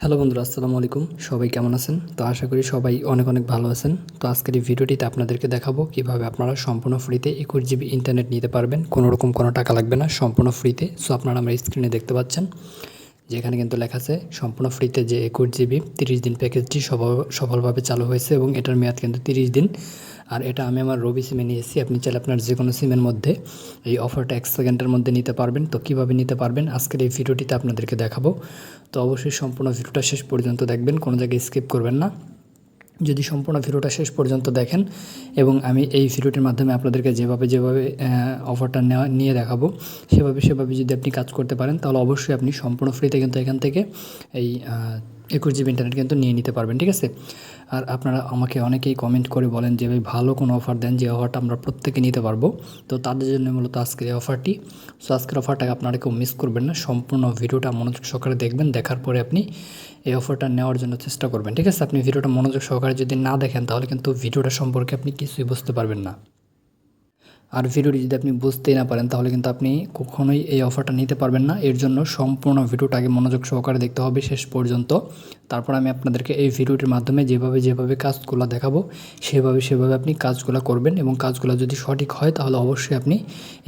Hello বন্ধুরা, আসসালামু আলাইকুম। সবাই কেমন আছেন? তো আশা করি সবাই অনেক অনেক ভালো আছেন। তো আজকের এই ভিডিওটিতে আপনাদেরকে দেখাবো কীভাবে আপনারা সম্পূর্ণ ফ্রিতে একুশ জিবি ইন্টারনেট নিতে পারবেন। কোনো রকম কোনো টাকা লাগবে না, সম্পূর্ণ ফ্রিতে। সো আপনারা আমার স্ক্রিনে দেখতে পাচ্ছেন। যেখানে কিন্তু লেখা আছে, সম্পূর্ণ ফ্রিতে যে একুশ জিবি, তিরিশ দিন প্যাকেজটি সফল- সফলভাবে চালু হয়েছে এবং এটার মেয়াদ কিন্তু তিরিশ দিন। আর এটা আমি আমার রবি সিমে নিয়েছি, আপনি চাইলে আপনার যে কোনো সিমের মধ্যে এই অফারটা এক সেকেন্ডের মধ্যে নিতে পারবেন। তো কীভাবে নিতে পারবেন? আজকের এই ভিডিওটিতে আপনাদেরকে দেখাবো। তো অবশ্যই সম্পূর্ণ ভিডিওটা শেষ পর্যন্ত দেখবেন, কোনো জায়গায় স্কিপ করবেন না। যদি সম্পূর্ণ ভিডিওটা শেষ পর্যন্ত দেখেন এবং আমি এই ভিডিওটির মাধ্যমে আপনাদেরকে যেভাবে যেভাবে অফারটা নেওয়া, নিয়ে দেখাবো, সেভাবে সেভাবে যদি আপনি কাজ করতে পারেন, তাহলে অবশ্যই আপনি সম্পূর্ণ ফ্রিতে কিন্তু এখান থেকে এই একুশ জিবি ইন্টারনেট কিন্তু নিয়ে নিতে পারবেন, ঠিক আছে? আর আপনারা আমাকে অনেকেই কমেন্ট করে বলেন যে, ভাই, ভালো কোনো অফার দেন যে অফারটা আমরা প্রত্যেকে নিতে পারব। তো তাদের জন্য মূলত আজকের এই অফারটি সো আজকের অফারটাকে আপনারা কেউ মিস করবেন না, সম্পূর্ণ ভিডিওটা মনোযোগ সহকারে দেখবেন, দেখার পরে আপনি এই অফারটা নেওয়ার জন্য চেষ্টা করবেন, ঠিক আছে? আপনি ভিডিওটা মনোযোগ সহকারে যদি না দেখেন, তাহলে কিন্তু ভিডিওটা সম্পর্কে আপনি কিছুই বুঝতে পারবেন না। আর ভিডিওটি যদি আপনি বুঝতেই না পারেন, তাহলে কিন্তু আপনি কখনোই এই অফারটা নিতে পারবেন না। এর জন্য সম্পূর্ণ ভিডিওটাকে মনোযোগ সহকারে দেখতে হবে শেষ পর্যন্ত। তারপর আমি আপনাদেরকে এই ভিডিওটির মাধ্যমে যেভাবে যেভাবে কাজগুলো দেখাবো, সেভাবে সেভাবে আপনি কাজগুলো করবেন এবং কাজগুলো যদি সঠিক হয়, তাহলে অবশ্যই আপনি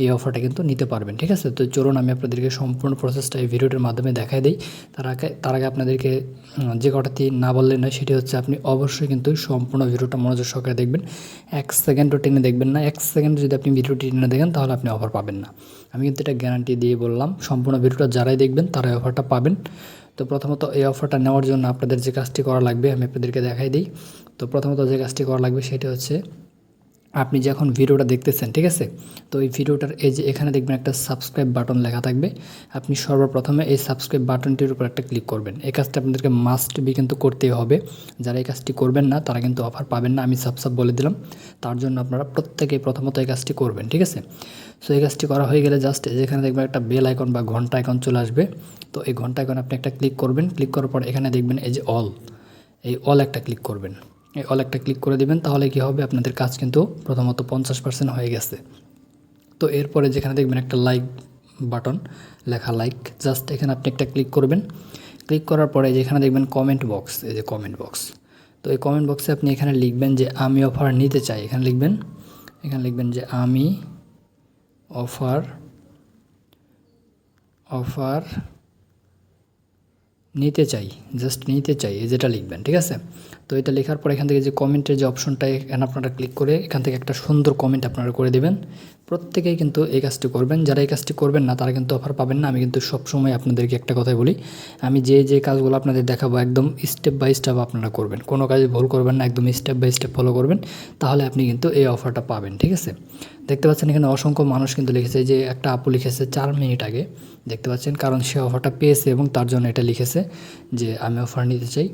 এই অফারটা কিন্তু নিতে পারবেন, ঠিক আছে? তো চলুন আমি আপনাদেরকে সম্পূর্ণ প্রসেসটা এই ভিডিওটির মাধ্যমে দেখাই দিই। তার আগে তার আগে আপনাদেরকে যে কটাতে না বললে নয়, সেটি হচ্ছে আপনি অবশ্যই কিন্তু সম্পূর্ণ ভিডিওটা মনোযোগ সহকারে দেখবেন। এক সেকেন্ডও টেনে দেখবেন না। এক সেকেন্ড যদি আপনি ভিডিওটি না দেখেন, তাহলে আপনি অফার পাবেন না। আমি কিন্তু এটা গ্যারান্টি দিয়ে বললাম, সম্পূর্ণ ভিডিওটা যারাই দেখবেন, তারাই অফারটা পাবেন। তো প্রথমত এই অফারটা নেওয়ার জন্য আপনাদের যে কাজটি করা লাগবে, আমি আপনাদেরকে দেখাই দিই। তো প্রথমত যে কাজটি করা লাগবে, সেটা হচ্ছে আপনি যখন ভিডিওটা দেখতেছেন, ঠিক আছে? তো এই ভিডিওটার এই যে এখানে দেখবেন একটা সাবস্ক্রাইব বাটন লেখা থাকবে। আপনি সর্বপ্রথমে এই সাবস্ক্রাইব বাটনটির উপর একটা ক্লিক করবেন। এই কাজটা আপনাদেরকে মাস্ট বি কিন্তু করতেই হবে। যারা এই কাজটি করবেন না, তারা কিন্তু অফার পাবেন না। আমি সাব সাব বলে দিলাম। তার জন্য আপনারা প্রত্যেকে প্রথমত এই কাজটি করবেন, ঠিক আছে? সো এই কাজটি করা হয়ে গেলে জাস্ট যেখানে দেখবেন একটা বেল আইকন বা ঘণ্টা আইকন চলে আসবে। তো এই ঘণ্টা আইকন আপনি একটা ক্লিক করবেন। ক্লিক করার পর এখানে দেখবেন এই যে অল এই অল একটা ক্লিক করবেন। এই অল একটা ক্লিক করে দিবেন, তাহলে কি হবে? আপনাদের কাজ কিন্তু প্রথমত পঞ্চাশ পার্সেন্ট হয়ে গেছে। তো এরপরে যেখানে দেখবেন একটা লাইক বাটন লেখা লাইক জাস্ট এখানে আপনি একটা ক্লিক করবেন। ক্লিক করার পরে যেখানে দেখবেন কমেন্ট বক্স এই যে কমেন্ট বক্স তো এই কমেন্ট বক্সে আপনি এখানে লিখবেন যে, আমি অফার নিতে চাই। এখানে লিখবেন এখানে লিখবেন যে, আমি অফার অফার নিতে চাই জাস্ট নিতে চাই, এই যেটা লিখবেন, ঠিক আছে? তো এটা লেখার পর এখান থেকে যে কমেন্টের যে অপশনটা এখানে আপনারা ক্লিক করে এখান থেকে একটা সুন্দর কমেন্ট আপনারা করে দেবেন। প্রত্যেকেই কিন্তু এই কাজটি করবেন। যারা এই কাজটি করবেন না, তারা কিন্তু অফার পাবেন না। আমি কিন্তু সবসময় আপনাদেরকে একটা কথাই বলি, আমি যে যে কাজগুলো আপনাদের দেখাবো একদম স্টেপ বাই স্টেপ আপনারা করবেন। কোনো কাজে ভুল করবেন না, একদম স্টেপ বাই স্টেপ ফলো করবেন, তাহলে আপনি কিন্তু এই অফারটা পাবেন, ঠিক আছে? দেখতে পাচ্ছেন এখানে অসংখ্য মানুষ কিন্তু লিখেছে যে, একটা আপু লিখেছে চার মিনিট আগে। দেখতে পাচ্ছেন, কারণ সে অফারটা পেয়েছে এবং তার জন্য এটা লিখেছে যে, আমি অফার নিতে চাই।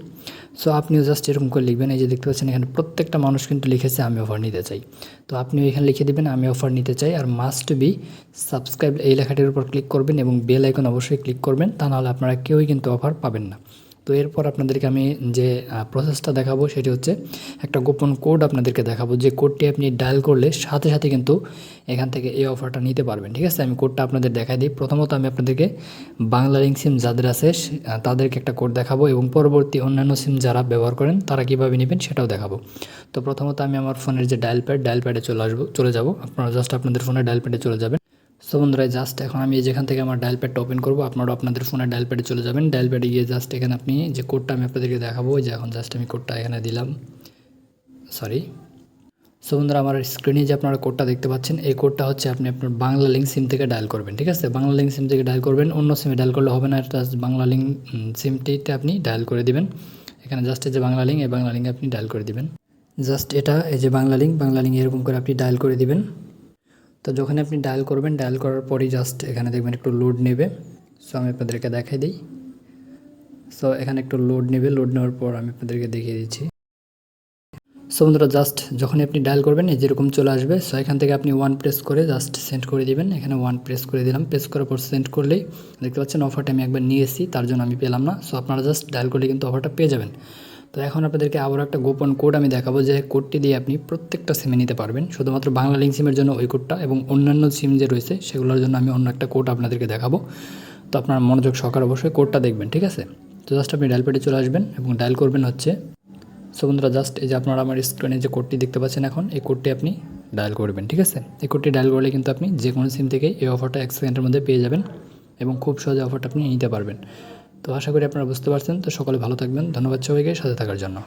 সো আপনিও জাস্ট এরকম করে লিখবেন। এই যে দেখতে পাচ্ছেন, এখানে প্রত্যেকটা মানুষ কিন্তু লিখেছে, আমি অফার নিতে চাই। তো আপনিও এখানে লিখে দেবেন, আমি অফার নিতে চাই। আর মাস্ট বি সাবস্ক্রাইব এই লেখাটির উপর ক্লিক করবেন এবং বেল আইকন অবশ্যই ক্লিক করবেন। তা নাহলে আপনারা কেউই কিন্তু অফার পাবেন না। তো এরপর আপনাদেরকে আমি যে প্রসেসটা দেখাবো সেটি হচ্ছে একটা গোপন কোড আপনাদেরকে দেখাবো। যে কোডটি আপনি ডায়াল করলে সাথে সাথে কিন্তু এখান থেকে এই অফারটা নিতে পারবেন, ঠিক আছে? আমি কোডটা আপনাদের দেখাই দিই। প্রথমত আমি আপনাদেরকে বাংলা লিঙ্ক সিম যাদের আছে তাদেরকে একটা কোড দেখাবো এবং পরবর্তী অন্যান্য সিম যারা ব্যবহার করেন, তারা কীভাবে নেবেন সেটাও দেখাবো। তো প্রথমত আমি আমার ফোনের যে ডায়াল প্যাড ডায়াল প্যাডে চলে আসব, চলে যাব। আপনারা জাস্ট আপনাদের ফোনে ডায়াল প্যাডে চলে যাবেন। সো বন্ধুরা জাস্ট এখন আমি যেখান থেকে আমার ডায়াল প্যাডটা ওপেন করব, আপনারা আপনাদের ফোনে ডায়াল প্যাডে চলে যাবেন। ডায়াল প্যাডে গিয়ে জাস্ট এখানে আপনি যে কোডটা আমি আপনাদেরকে দেখাবো যে এখন জাস্ট আমি কোডটা এখানে দিলাম। সরি সো বন্ধুরা, আমার স্ক্রিনে যে আপনারা কোডটা দেখতে পাচ্ছেন, এই কোডটা হচ্ছে আপনি আপনার বাংলা লিঙ্ক সিম থেকে ডায়াল করবেন, ঠিক আছে? বাংলা লিঙ্ক সিম থেকে ডায়াল করবেন, অন্য সিমে ডায়াল করলে হবে না জাস্ট বাংলা লিঙ্ক সিমটিতে আপনি ডায়াল করে দিবেন। এখানে জাস্ট এই যে বাংলা লিঙ্ক এই বাংলা লিঙ্ক আপনি ডায়াল করে দিবেন। জাস্ট এটা, এই যে বাংলা লিঙ্ক বাংলা লিঙ্ক এরকম করে আপনি ডায়াল করে দিবেন। তো যখন আপনি ডায়াল করবেন ডায়াল করার পরই জাস্ট এখানে দেখবেন একটু লোড নেবে। সো আমি আপনাদেরকে দেখাই দিই। সো এখানে একটু লোড নেবে লোড নেওয়ার পর আমি আপনাদেরকে দেখিয়ে দিচ্ছি। সো বন্ধুরা জাস্ট যখনই আপনি ডায়াল করবেন, এই যেরকম চলে আসবে সো এখান থেকে আপনি ওয়ান প্রেস করে জাস্ট সেন্ড করে দিবেন। এখানে ওয়ান প্রেস করে দিলাম। প্রেস করার পর সেন্ড করলেই দেখতে পাচ্ছেন অফারটা আমি একবার নিয়ে এসেছি, তার জন্য আমি পেলাম না। সো আপনারা জাস্ট ডায়াল করলে কিন্তু অফারটা পেয়ে যাবেন। তো এখন আপনাদেরকে আবার একটা গোপন কোড আমি দেখাবো, যে কোডটি দিয়ে আপনি প্রত্যেকটা সিমে নিতে পারবেন। শুধুমাত্র বাংলা লিঙ্ক সিমের জন্য ওই কোডটা এবং অন্যান্য সিম যে রয়েছে, সেগুলোর জন্য আমি অন্য একটা কোড আপনাদেরকে দেখাবো। তো আপনার মনোযোগ সহকারে অবশ্যই কোডটা দেখবেন, ঠিক আছে? তো জাস্ট আপনি ডায়াল প্যাডে চলে আসবেন এবং ডায়াল করবেন হচ্ছে সো বন্ধুরা জাস্ট এই যে আপনারা আমার স্ক্রিনে যে কোডটি দেখতে পাচ্ছেন এখন, এই কোডটি আপনি ডায়াল করবেন, ঠিক আছে? এই কোডটি ডায়াল করলে কিন্তু আপনি যে কোনো সিম থেকেই এই অফারটা এক সেকেন্ডের মধ্যে পেয়ে যাবেন এবং খুব সহজে অফারটা আপনি নিতে পারবেন। তো আশা করি আপনারা বুঝতে পারছেন। তো সকলে ভালো থাকবেন। ধন্যবাদ সবাইকে। সাথে থাকার জন্য।